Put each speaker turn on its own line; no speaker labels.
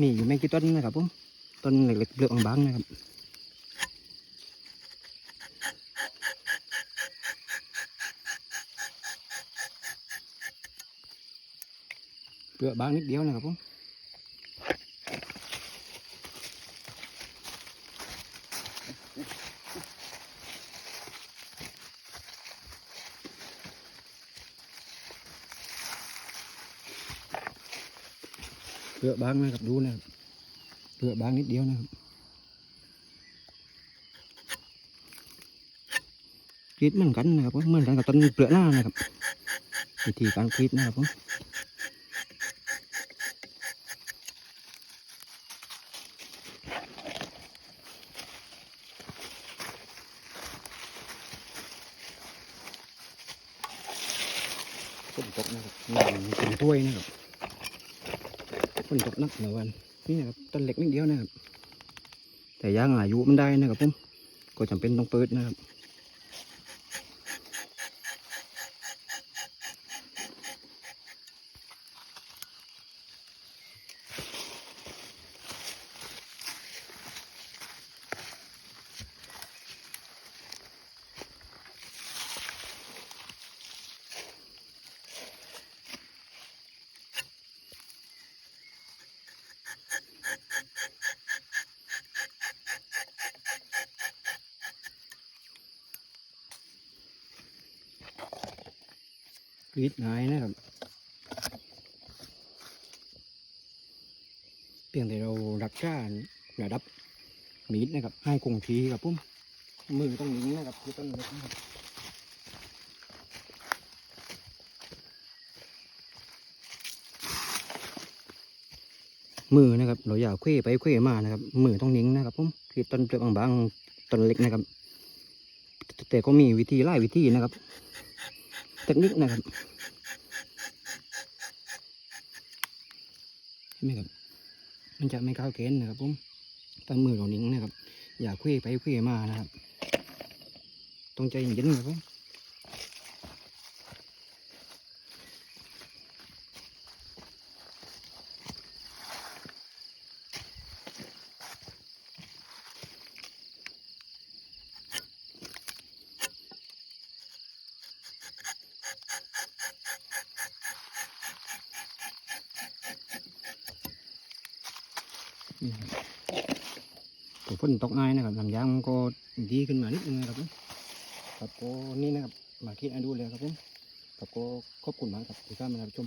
มีอยู่ไม่กี่ต้นนะครับผมต้นเล็กๆเปลือกบางๆนะครับเปลือกบางนิดเดียวนะครับผม เปลือกบางนะครับดูนะครับเปลือกบางนิดเดียวนะครับกรีดเหมือนกันนะครับเหมือนกันกับต้นเปลือกหน้านะครับวิธีการกรีดนะครับผมฝนตกนะครับน้ำเป็นถ้วยนะครับ ฝนตกหนักเหมือนวันนี่นะครับต้นเล็กนิดเดียวนะครับแต่ย่างอายุมันได้นะครับผมก็จำเป็นต้องเปิดนะครับ กรีดง่ายนะครับ เพียงแต่เรารักษาระดับมีดนะครับ ให้คงทีครับผมมือต้องนิ่งนะครับคือต้นเล็กนะครับมือนะครับ เราอย่าเควไปเควมานะครับ มือต้องนิ่งนะครับผมคือต้นเปลือกบางๆต้นเล็กนะครับ แต่ก็มีวิธีไล่วิธีนะครับ เทคนิคนะครับ ใช่ไหมครับ มันจะไม่ก้าวเกณฑ์นะครับผมตามมือเรานิ่งนะครับ อย่าเควไปเควมานะครับ ต้องใจเย็นๆนะครับผม นี่ครับตัวฝนตกง่ายนะครับน้ำยางมันก็ดีขึ้นมานิดนึงนะครับผมครับก็นี่นะครับมาคิดให้ดูเลยครับผมครับก็ขอบคุณมากครับที่เข้ามารับชม